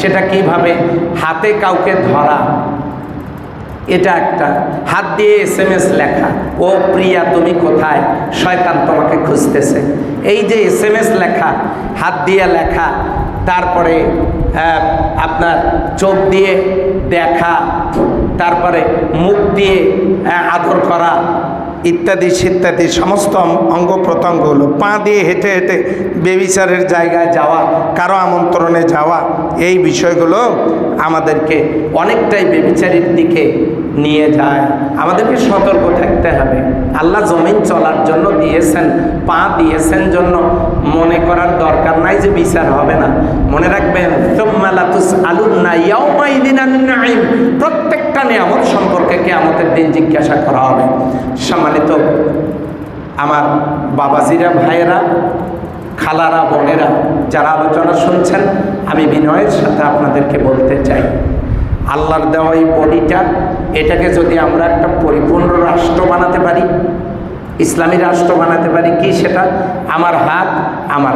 সেটা কীভাবে হাতে কাউকে ধরা? এটা একটা হাত দিয়ে এস এম এস লেখা। ও প্রিয়া, তুমি কোথায়? শয়তান তোমাকে খুঁজতেছে। এই যে এস এম এস লেখা, হাত দিয়ে লেখা, তারপরে আপনার চোখ দিয়ে দেখা, তারপরে মুখ দিয়ে আদর করা ইত্যাদি ইত্যাদি সমস্ত অঙ্গ প্রত্যঙ্গগুলো পা দিয়ে হেঁটে হেঁটে বেবিচারের জায়গায় যাওয়া, কারও আমন্ত্রণে যাওয়া, এই বিষয়গুলো আমাদেরকে অনেকটাই বেবিচারের দিকে নিয়ে যায়। আমাদেরকে সতর্ক থাকতে হবে। আল্লাহ জমিন চলার জন্য দিয়েছেন, পা দিয়েছেন জন্য মনে করার দরকার নাই যে বিচার হবে না। মনে রাখবেন প্রত্যেকটা নিয়ামত সম্পর্কে কেয়ামতের দিন জিজ্ঞাসা করা হবে। সম্মানিত আমার বাবাজিরা, ভাইয়েরা, খালারা, বোনেরা, যারা আলোচনা শুনছেন, আমি বিনয়ের সাথে আপনাদেরকে বলতে চাই। আল্লাহর দেওয়া এই বডিটা, এটাকে যদি আমরা একটা পরিপূর্ণ রাষ্ট্র বানাতে পারি, ইসলামী রাষ্ট্র বানাতে পারি, কি সেটা? আমার হাত, আমার